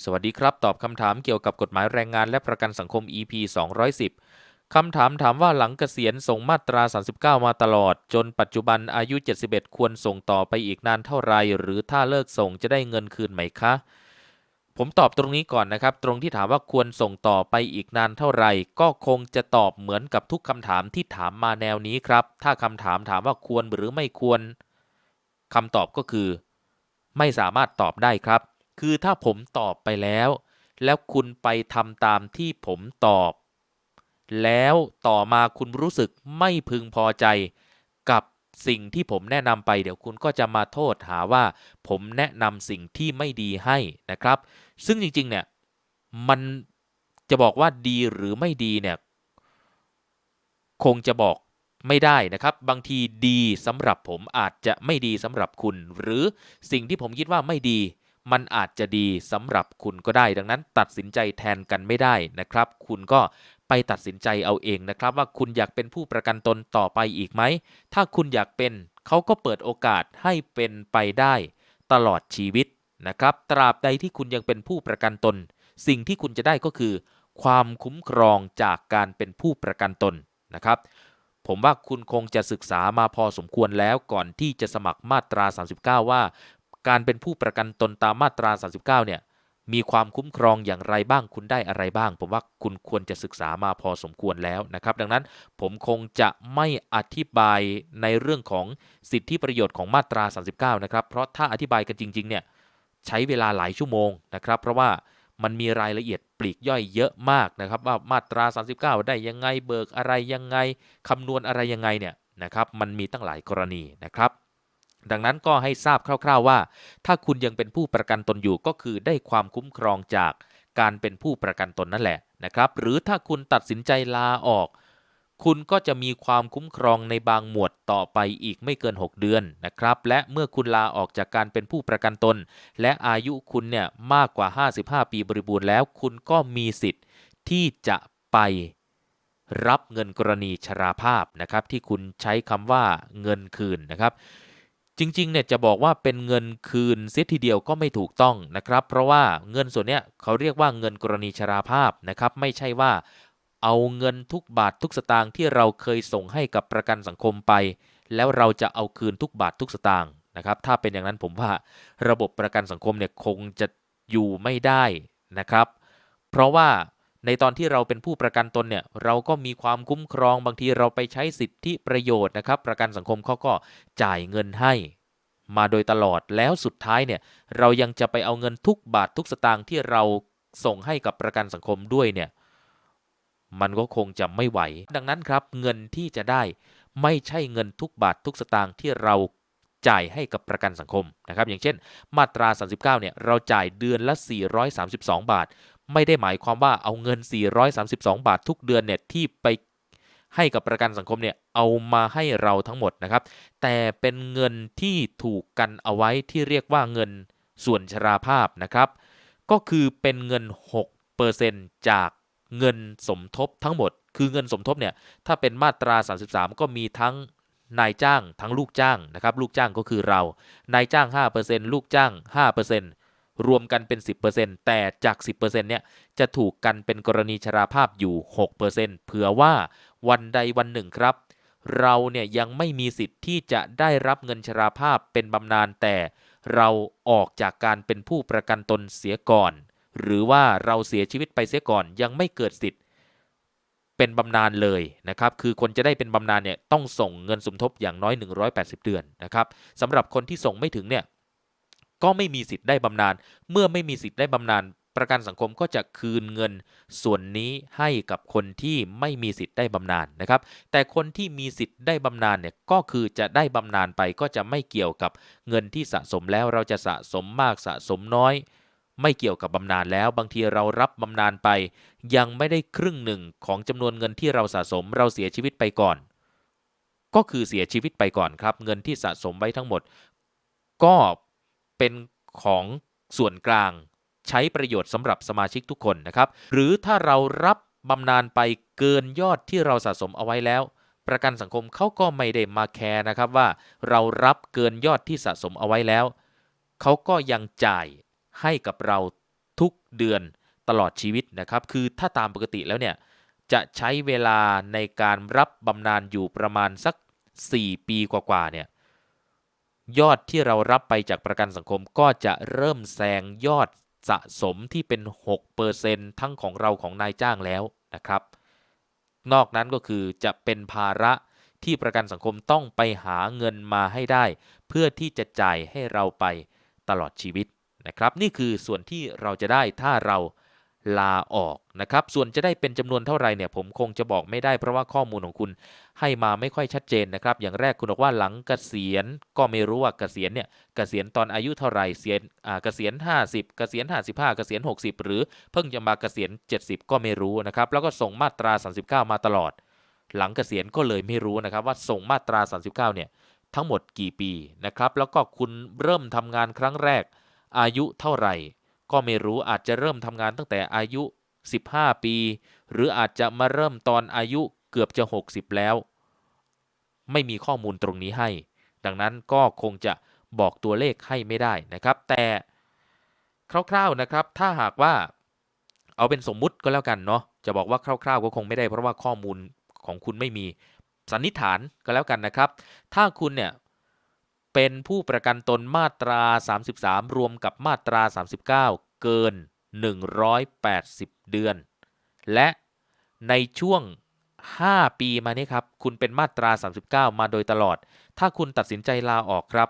สวัสดีครับ ตอบคำถามเกี่ยวกับกฎหมายแรงงานและประกันสังคม EP 210 คำถามถามว่าหลังเกษียณส่งมาตรา 39 มาตลอด จนปัจจุบันอายุ 71 ควรส่งต่อไปอีกนานเท่าไร หรือถ้าเลิกส่งจะได้เงินคืนไหมคะ ผมตอบตรงนี้ก่อนนะครับ ตรงที่ถามว่าควรส่งต่อไปอีกนานเท่าไร ก็คงจะตอบเหมือนกับทุกคำถามที่ถามมาแนวนี้ครับ ถ้าคำถามถามว่าควรหรือไม่ควรคำตอบก็คือ ไม่สามารถตอบได้ครับ คือถ้าผมตอบไปแล้ว แล้วคุณไปทำตามที่ผมตอบ แล้วต่อมาคุณรู้สึกไม่พึงพอใจ กับสิ่งที่ผมแนะนำไป เดี๋ยวคุณก็จะมาโทษหาว่า ผมแนะนำสิ่งที่ไม่ดีให้นะครับ ซึ่งจริง ๆ เนี่ยมันจะบอกว่าดีหรือไม่ดีเนี่ยคงจะบอกไม่ได้นะครับ บางทีดีสำหรับผมอาจจะไม่ดีสำหรับคุณ หรือสิ่งที่ผมคิดว่าไม่ดี มันอาจจะดีสำหรับคุณก็ได้ ดังนั้นตัดสินใจแทนกันไม่ได้นะครับ คุณก็ไปตัดสินใจเอาเองนะครับ ว่าคุณอยากเป็นผู้ประกันตนต่อไปอีกไหม ถ้าคุณอยากเป็นเขาก็เปิดโอกาสให้เป็นไปได้ตลอดชีวิตนะครับ ตราบใดที่คุณยังเป็นผู้ประกันตน สิ่งที่คุณจะได้ก็คือ ความคุ้มครองจากการเป็นผู้ประกันตนนะครับผมว่าคุณคงจะศึกษามาพอสมควรแล้วก่อนที่จะสมัครมาตรา 39 ว่า การเป็นผู้ประกันตนตามมาตรา 39 เนี่ย มีความคุ้มครองอย่างไรบ้างคุณได้อะไรบ้าง ผมว่าคุณควรจะศึกษามาพอสมควรแล้วนะครับ ดังนั้นผมคงจะไม่อธิบายในเรื่องของสิทธิประโยชน์ของมาตรา 39 นะครับ เพราะถ้าอธิบายกันจริง ๆ เนี่ยใช้เวลาหลายชั่วโมงนะครับ เพราะว่ามันมีรายละเอียดปลีกย่อยเยอะมากนะครับ ว่ามาตรา 39 ได้ยังไงเบิกอะไรยังไงคำนวณอะไรยังไงเนี่ยนะครับ มันมีตั้งหลายกรณีนะครับ ดังนั้นก็ให้ทราบคร่าว ๆว่า ถ้าคุณยังเป็นผู้ประกันตนอยู่ก็คือได้ความคุ้มครองจากการเป็นผู้ประกันตนนั่นแหละนะครับ หรือถ้าคุณตัดสินใจลาออก คุณก็จะมีความคุ้มครองในบางหมวดต่อไปอีกไม่เกิน 6 เดือนนะครับ และเมื่อคุณลาออกจากการเป็นผู้ประกันตน และอายุคุณเนี่ยมากกว่า 55 ปีบริบูรณ์แล้ว คุณก็มีสิทธิ์ที่จะไปรับเงินกรณีชราภาพนะครับ ที่คุณใช้คำว่าเงินคืนนะครับ จริง ๆ เนี่ยจะบอกว่าเป็นเงินคืนเสียทีเดียวก็ไม่ถูกต้องนะครับ เพราะว่าเงินส่วนเนี้ยเขาเรียกว่าเงินกรณีชราภาพนะครับ ไม่ใช่ว่าเอาเงินทุกบาททุกสตางค์ที่เราเคยส่งให้กับประกันสังคมไป แล้วเราจะเอาคืนทุกบาททุกสตางค์นะครับ ถ้าเป็นอย่างนั้นผมว่าระบบประกันสังคมเนี่ยคงจะอยู่ไม่ได้นะครับ เพราะว่า ในตอนที่เราเป็นผู้ประกันตนเนี่ยเราก็มีความคุ้มครองบางทีเราไปใช้สิทธิประโยชน์นะครับ ประกันสังคมเขาก็จ่ายเงินให้ มาโดยตลอดแล้วสุดท้ายเนี่ยเรายังจะไปเอาเงินทุกบาททุกสตางค์ที่เราส่งให้กับประกันสังคมด้วยเนี่ยมันก็คงจะไม่ไหว ดังนั้นครับเงินที่จะได้ไม่ใช่เงินทุกบาททุกสตางค์ที่เราจ่ายให้กับประกันสังคมนะครับอย่างเช่น มาตรา 39เนี่ยเราจ่ายเดือนละ 432 บาท ไม่ได้หมายความว่าเอาเงิน 432 บาททุกเดือนเนี่ยที่ไปให้กับประกันสังคมเนี่ยเอามาให้เราทั้งหมดนะครับ แต่เป็นเงินที่ถูกกันเอาไว้ที่เรียกว่าเงินส่วนชราภาพนะครับ ก็คือเป็นเงิน 6%จากเงินสมทบทั้งหมด คือเงินสมทบเนี่ยถ้าเป็นมาตรา 33 ก็มีทั้งนายจ้างทั้งลูกจ้างนะครับ ลูกจ้างก็คือเรา นายจ้าง 5%ลูกจ้าง 5% รวมกันเป็น 10%แต่จาก 10%เนี่ยจะถูกกันเป็นกรณีชราภาพอยู่ 6%เผื่อว่าวันใดวันหนึ่งครับ เราเนี่ยยังไม่มีสิทธิ์ที่จะได้รับเงินชราภาพเป็นบำนาญแต่เราออกจากการเป็นผู้ประกันตนเสียก่อน หรือว่าเราเสียชีวิตไปเสียก่อนยังไม่เกิดสิทธิ์เป็นบำนาญเลยนะครับ คือคนจะได้เป็นบำนาญเนี่ยต้องส่งเงินสมทบอย่างน้อย 180 เดือนนะครับสำหรับคนที่ส่งไม่ถึงเนี่ย ก็ไม่มีสิทธิ์ได้บำนาญเมื่อไม่มีสิทธิ์ได้บำนาญประกันสังคมก็จะคืนเงินส่วนนี้ให้กับคนที่ไม่มีสิทธิ์ได้บำนาญนะครับ แต่คนที่มีสิทธิ์ได้บำนาญเนี่ยก็คือจะได้บำนาญไปก็จะไม่เกี่ยวกับเงินที่สะสมแล้วเราจะสะสมมากสะสมน้อย ไม่เกี่ยวกับบำนาญแล้ว บางทีเรารับบำนาญไป ยังไม่ได้ครึ่งหนึ่งของจำนวนเงินที่เราสะสมเราเสียชีวิตไปก่อน ก็คือเสียชีวิตไปก่อนครับ เงินที่สะสมไว้ทั้งหมด ก็ เป็นของส่วนกลางใช้ประโยชน์สำหรับสมาชิกทุกคนนะครับ หรือถ้าเรารับบำนาญไปเกินยอดที่เราสะสมเอาไว้แล้ว ประกันสังคมเขาก็ไม่ได้มาแคร์นะครับว่าเรารับเกินยอดที่สะสมเอาไว้แล้วเขาก็ยังจ่ายให้กับเราทุกเดือนตลอดชีวิตนะครับ คือถ้าตามปกติแล้วเนี่ยจะใช้เวลาในการรับบำนาญอยู่ประมาณสัก 4 ปีกว่าๆเนี่ย ยอดที่เรารับไปจากประกันสังคมก็จะเริ่มแซงยอดสะสมที่เป็น 6%ทั้งของเราของนายจ้างแล้วนะครับ นอกนั้นก็คือจะเป็นภาระที่ประกันสังคมต้องไปหาเงินมาให้ได้ เพื่อที่จะจ่ายให้เราไปตลอดชีวิตนะครับ นี่คือส่วนที่เราจะได้ถ้าเรา ลาออกนะครับส่วนจะได้เป็นจำนวนเท่าไหร่เนี่ยผมคงจะบอกไม่ได้เพราะว่าข้อมูลของคุณให้มาไม่ค่อยชัดเจนนะครับ อย่างแรกคุณบอกว่าหลังเกษียณก็ไม่รู้ว่าเกษียณเนี่ยเกษียณตอนอายุเท่าไหร่เสียณเกษียณ 50 เกษียณ 55 เกษียณ 60 หรือเพิ่งจะมาเกษียณ 70 ก็ไม่รู้นะครับแล้วก็ส่งมาตรา 39 มาตลอด หลังเกษียณก็เลยไม่รู้นะครับว่าส่งมาตรา 39 เนี่ยทั้งหมดกี่ปีนะครับแล้วก็คุณเริ่มทำงานครั้งแรกอายุเท่าไหร่ ก็ไม่รู้อาจจะเริ่มทำงานตั้งแต่อายุ 15 ปี หรืออาจจะมาเริ่มตอนอายุเกือบจะ 60 แล้ว ไม่มีข้อมูลตรงนี้ให้ ดังนั้นก็คงจะบอกตัวเลขให้ไม่ได้นะครับ แต่คร่าวๆนะครับ ถ้าหากว่าเอาเป็นสมมุติก็แล้วกันเนาะจะบอกว่าคร่าวๆ ก็คงไม่ได้เพราะว่าข้อมูลของคุณไม่มีสันนิษฐานก็แล้วกันนะครับ ถ้าคุณเนี่ย เป็นผู้ประกันตนมาตรา 33 รวมกับมาตรา 39 เกิน 180 เดือน และในช่วง 5 ปีมานี้ครับ คุณเป็นมาตรา 39 มาโดยตลอด ถ้าคุณตัดสินใจลาออกครับ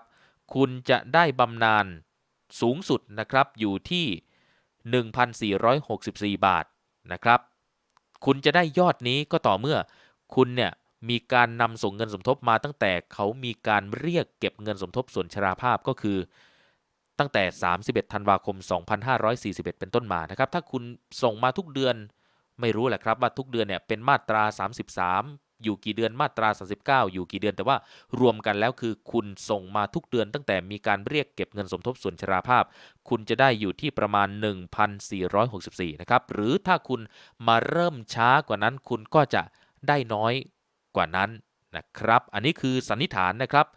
คุณจะได้บำนาญสูงสุดนะครับอยู่ที่ 1,464 บาทนะครับ คุณจะได้ยอดนี้ก็ต่อเมื่อคุณเนี่ย มีการนำส่งเงินสมทบมาตั้งแต่เขามีการเรียกเก็บเงินสมทบส่วนชราภาพก็คือ ตั้งแต่ 31 ธันวาคม 2541 เป็นต้นมานะครับ ถ้าคุณส่งมาทุกเดือนไม่รู้แหละครับว่าทุกเดือนเนี่ยเป็นมาตรา 33 อยู่กี่เดือนมาตรา 39 อยู่กี่เดือน แต่ว่ารวมกันแล้วคือคุณส่งมาทุกเดือน ตั้งแต่มีการเรียกเก็บเงินสมทบส่วนชราภาพ คุณจะได้อยู่ที่ประมาณ 1,464 นะครับ หรือถ้าคุณมาเริ่มช้ากว่านั้นคุณก็จะได้น้อย กว่านั้นนะครับ อันนี้คือสันนิษฐานนะครับ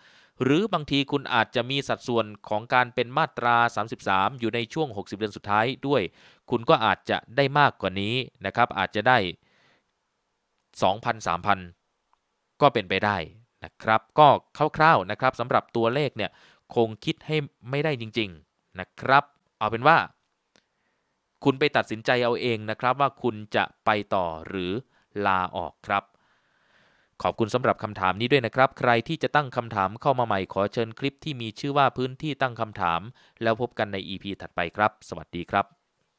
หรือบางทีคุณอาจจะมีสัดส่วนของการเป็นมาตรา 33 อยู่ในช่วง 60 เดือนสุดท้ายด้วย คุณก็อาจจะได้มากกว่านี้นะครับ อาจจะได้ 2,000 3,000 ก็เป็นไปได้นะครับ ก็คร่าวๆนะครับสำหรับตัวเลขเนี่ยคงคิดให้ไม่ได้จริง ๆนะครับ เอาเป็นว่า คุณไปตัดสินใจเอาเองนะครับว่าคุณจะไปต่อหรือลาออกครับ ขอบคุณสำหรับคำถามนี้ด้วยนะครับ ใครที่จะตั้งคำถามเข้ามาใหม่ขอเชิญคลิปที่มีชื่อว่าพื้นที่ตั้งคำถาม แล้วพบกันใน EP ถัดไปครับ สวัสดีครับ